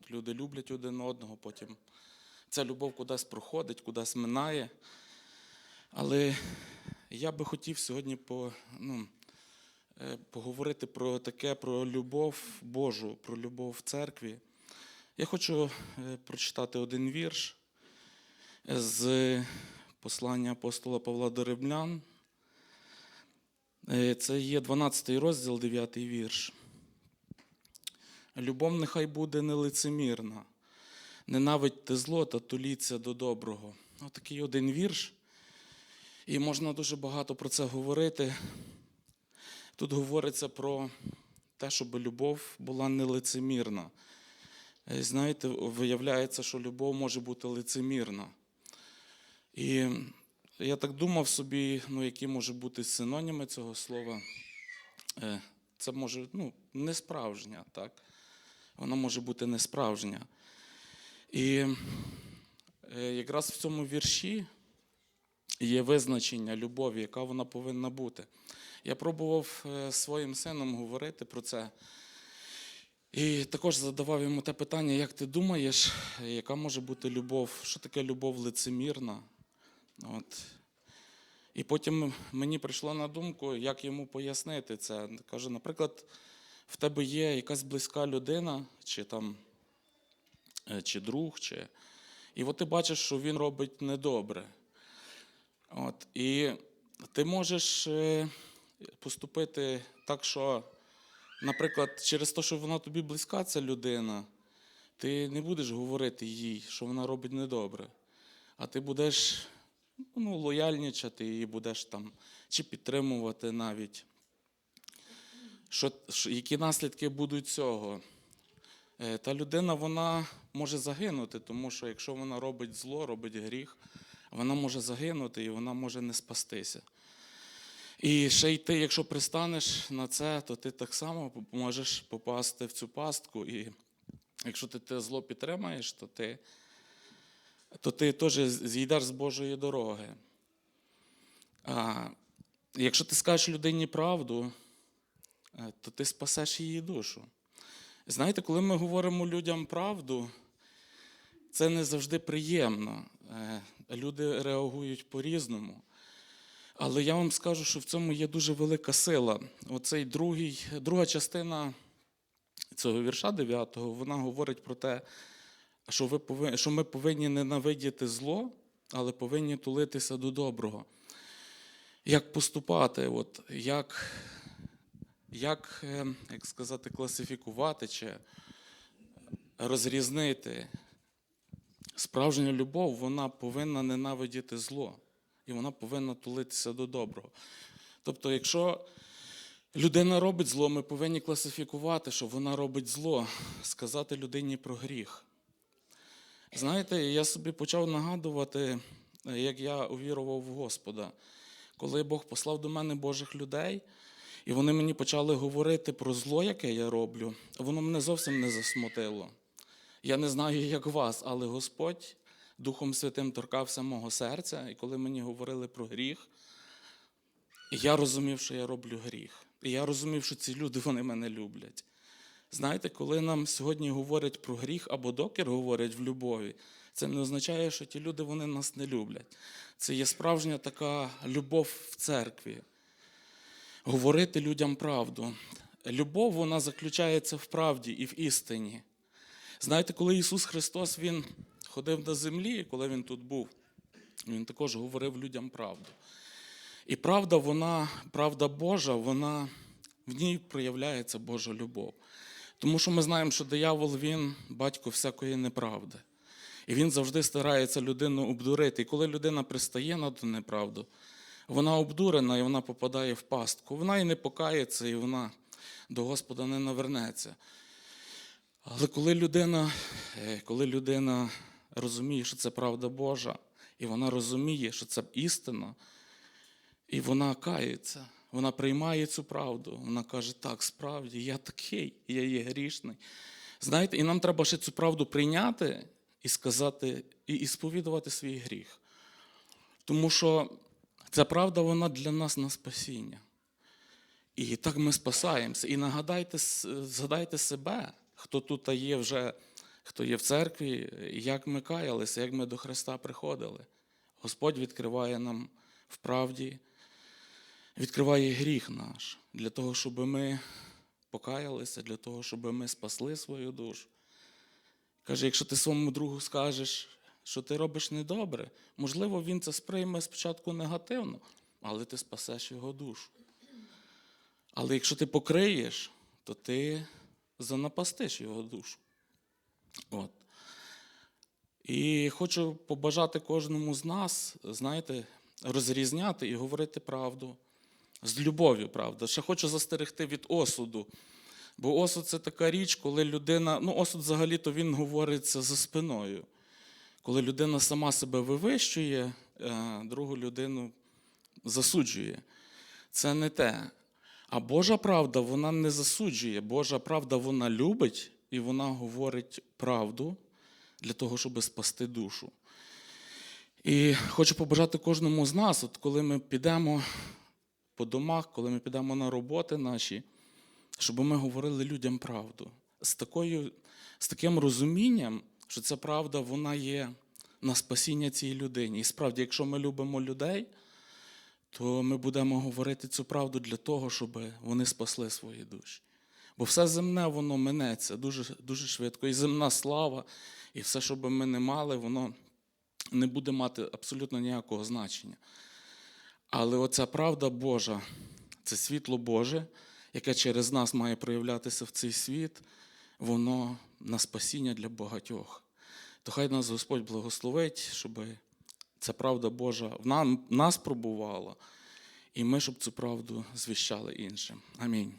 От люди люблять один одного, потім ця любов кудись проходить, кудись минає. Але я би хотів сьогодні по, ну, е, поговорити про таке, про любов Божу, про любов в церкві. Я хочу е, прочитати один вірш з послання апостола Павла до Римлян. Е, Це є 12 розділ, 9 вірш. Любов нехай буде нелицемірна, ненавидьте зло та туліться до доброго. Отакий один вірш. І можна дуже багато про це говорити. Тут говориться про те, щоб любов була нелицемірна. Е, Знаєте, виявляється, що любов може бути лицемірна. І я так думав собі, ну, які можуть бути синоніми цього слова. Е, Це може ну, несправжня, так? Вона може бути несправжня. І е, якраз в цьому вірші є визначення любові, яка вона повинна бути. Я пробував е, своїм сином говорити про це. І також задавав йому те питання, як ти думаєш, яка може бути любов, що таке любов лицемірна? От. І потім мені прийшло на думку, як йому пояснити це. Каже, наприклад, в тебе є якась близька людина, чи там, е, чи друг, чи... і от ти бачиш, що він робить недобре. От. І ти можеш е, поступити так, що, наприклад, через те, що вона тобі близька, ця людина, ти не будеш говорити їй, що вона робить недобре, а ти будеш ну, лояльничати і будеш там чи підтримувати навіть. Що, які наслідки будуть цього? Е, Та людина вона може загинути, тому що якщо вона робить зло, робить гріх, вона може загинути і вона може не спастися. І ще й ти, якщо пристанеш на це, то ти так само можеш попасти в цю пастку. І якщо ти те зло підтримаєш, то ти, то ти теж зійдеш з Божої дороги. А якщо ти скажеш людині правду, то ти спасеш її душу. Знаєте, коли ми говоримо людям правду, це не завжди приємно. Е, Люди реагують по-різному. Але я вам скажу, що в цьому є дуже велика сила. Оцей другий, друга частина цього вірша 9, вона говорить про те, що, ви повинні, що ми повинні ненавидіти зло, але повинні тулитися до доброго. Як поступати, от, як, як, е, як сказати, класифікувати чи розрізнити. Справжня любов, вона повинна ненавидіти зло, і вона повинна тулитися до доброго. Тобто, якщо людина робить зло, ми повинні класифікувати, що вона робить зло, сказати людині про гріх. Знаєте, я собі почав нагадувати, як я увірував в Господа, коли Бог послав до мене Божих людей, і вони мені почали говорити про зло, яке я роблю, воно мене зовсім не засмутило. Я не знаю, як вас, але Господь Духом Святим торкався мого серця, і коли мені говорили про гріх, я розумів, що я роблю гріх. І я розумів, що ці люди вони мене люблять. Знаєте, коли нам сьогодні говорять про гріх або докір говорять в любові, це не означає, що ті люди вони нас не люблять. Це є справжня така любов в церкві. Говорити людям правду. Любов вона заключається в правді і в істині. Знаєте, коли Ісус Христос Він ходив на землі, коли Він тут був, Він також говорив людям правду. І правда, вона, правда Божа, вона в ній проявляється Божа любов. Тому що ми знаємо, що диявол він батько всякої неправди. І він завжди старається людину обдурити. І коли людина пристає на ту неправду, вона обдурена і вона попадає в пастку. Вона і не покається, і вона до Господа не навернеться. Але коли людина, е, коли людина розуміє, що це правда Божа, і вона розуміє, що це істина, і вона кається, вона приймає цю правду, вона каже, так, справді, я такий, я є грішний. Знаєте, і нам треба ще цю правду прийняти і сказати, і, і сповідувати свій гріх. Тому що ця правда, вона для нас на спасіння. І так ми спасаємося. І нагадайте, згадайте себе, хто тут є вже хто є в церкві, як ми каялися, як ми до Христа приходили. Господь відкриває нам в правді, відкриває гріх наш для того, щоб ми покаялися, для того, щоб ми спасли свою душу. Каже, якщо ти своєму другу скажеш, що ти робиш недобре, можливо, він це сприйме спочатку негативно, але ти спасеш його душу. Але якщо ти покриєш, то ти занапастиш його душу. От. І хочу побажати кожному з нас, знаєте, розрізняти і говорити правду з любов'ю, правда. Ще хочу застерегти від осуду. Бо осуд це така річ, коли людина, ну, осуд взагалі-то він говориться за спиною. Коли людина сама себе вивищує, е, другу людину засуджує. Це не те. А Божа правда, вона не засуджує. Божа правда, вона любить і вона говорить правду для того, щоб спасти душу. І хочу побажати кожному з нас, от коли ми підемо по домах, коли ми підемо на роботи наші, щоб ми говорили людям правду. З, такою, з таким розумінням, що ця правда вона є на спасіння цій людині. І справді, якщо ми любимо людей, то ми будемо говорити цю правду для того, щоб вони спасли свої душі. Бо все земне, воно минеться дуже, дуже швидко. І земна слава, і все, що би ми не мали, воно не буде мати абсолютно ніякого значення. Але оця правда Божа, це світло Боже, яке через нас має проявлятися в цей світ, воно на спасіння для багатьох. То хай нас Господь благословить, щоб ця правда Божа в нам- нас пробувала, і ми, щоб цю правду звіщали іншим. Амінь.